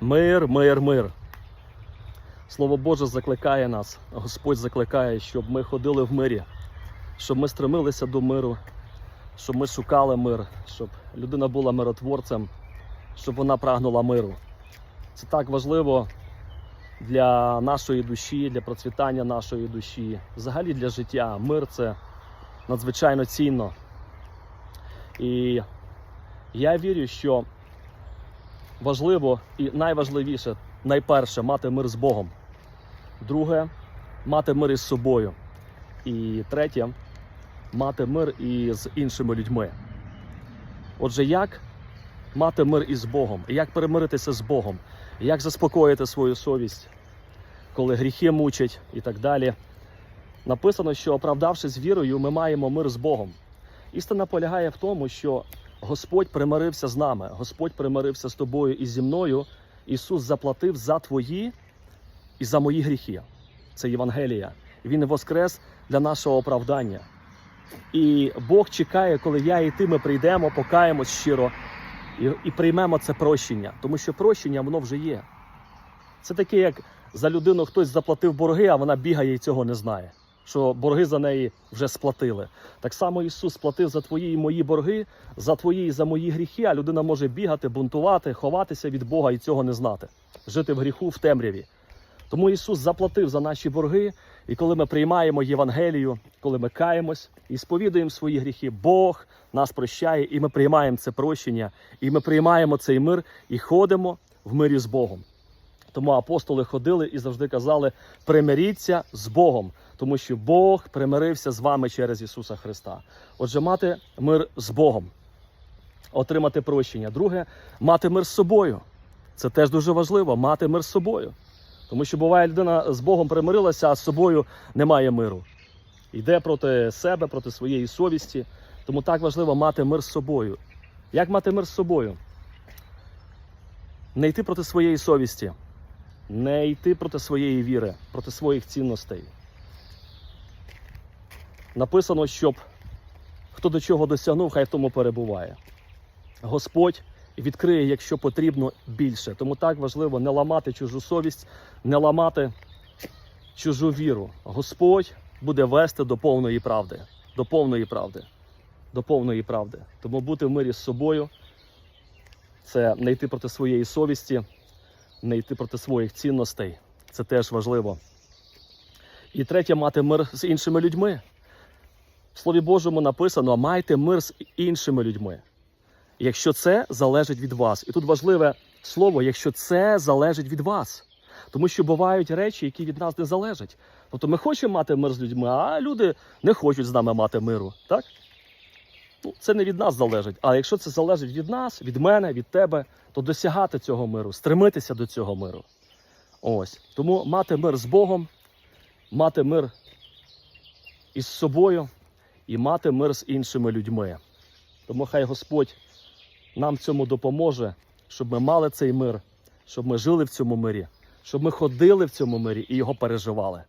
Мир, мир, мир. Слово Боже закликає нас, Господь закликає, щоб ми ходили в мирі, щоб ми стремилися до миру, щоб ми шукали мир, щоб людина була миротворцем, щоб вона прагнула миру. Це так важливо для нашої душі, для процвітання нашої душі, взагалі для життя. Мир це надзвичайно цінно. І я вірю, що важливо і найважливіше, найперше, мати мир з Богом. Друге мати мир із собою. І третє мати мир і з іншими людьми. Отже, як мати мир із Богом, як перемиритися з Богом, як заспокоїти свою совість, коли гріхи мучать і так далі. Написано, що оправдавшись вірою, ми маємо мир з Богом. Істина полягає в тому, що Господь примирився з нами, Господь примирився з тобою і зі мною. Ісус заплатив за твої і за мої гріхи. Це Євангелія. Він воскрес для нашого оправдання. І Бог чекає, коли я і ти ми прийдемо, покаємось щиро і, і приймемо це прощення, тому що прощення воно вже є. Це таке, як за людину хтось заплатив борги, а вона бігає і цього не знає. Що борги за неї вже сплатили. Так само Ісус сплатив за твої і мої борги, за твої і за мої гріхи, а людина може бігати, бунтувати, ховатися від Бога і цього не знати, жити в гріху в темряві. Тому Ісус заплатив за наші борги, і коли ми приймаємо Євангелію, коли ми каємось і сповідуємо свої гріхи, Бог нас прощає, і ми приймаємо це прощення, і ми приймаємо цей мир і ходимо в мирі з Богом. Тому апостоли ходили і завжди казали: примиріться з Богом, тому що Бог примирився з вами через Ісуса Христа. Отже, мати мир з Богом, отримати прощення. Друге, мати мир з собою. Це теж дуже важливо мати мир з собою. Тому що буває, людина з Богом примирилася, а з собою немає миру. Йде проти себе, проти своєї совісті. Тому так важливо мати мир з собою. Як мати мир з собою? Не йти проти своєї совісті, не йти проти своєї віри, проти своїх цінностей. Написано, щоб хто до чого досягнув, хай в тому перебуває. Господь відкриє, якщо потрібно, більше. Тому так важливо не ламати чужу совість, не ламати чужу віру. Господь буде вести до повної правди, до повної правди, до повної правди. Тому бути в мирі з собою це не йти проти своєї совісті, не йти проти своїх цінностей. Це теж важливо. І третє мати мир з іншими людьми. В Слові Божому написано: майте мир з іншими людьми якщо це залежить від вас. І тут важливе слово, якщо це залежить від вас. Тому що бувають речі, які від нас не залежать. Тобто ми хочемо мати мир з людьми, а люди не хочуть з нами мати миру. Так? Ну, це не від нас залежить. А якщо це залежить від нас, від мене, від тебе, то досягати цього миру, стремитися до цього миру. Ось. Тому мати мир з Богом, мати мир із собою і мати мир з іншими людьми. Тому хай Господь нам в цьому допоможе, щоб ми мали цей мир, щоб ми жили в цьому мирі, щоб ми ходили в цьому мирі і його переживали.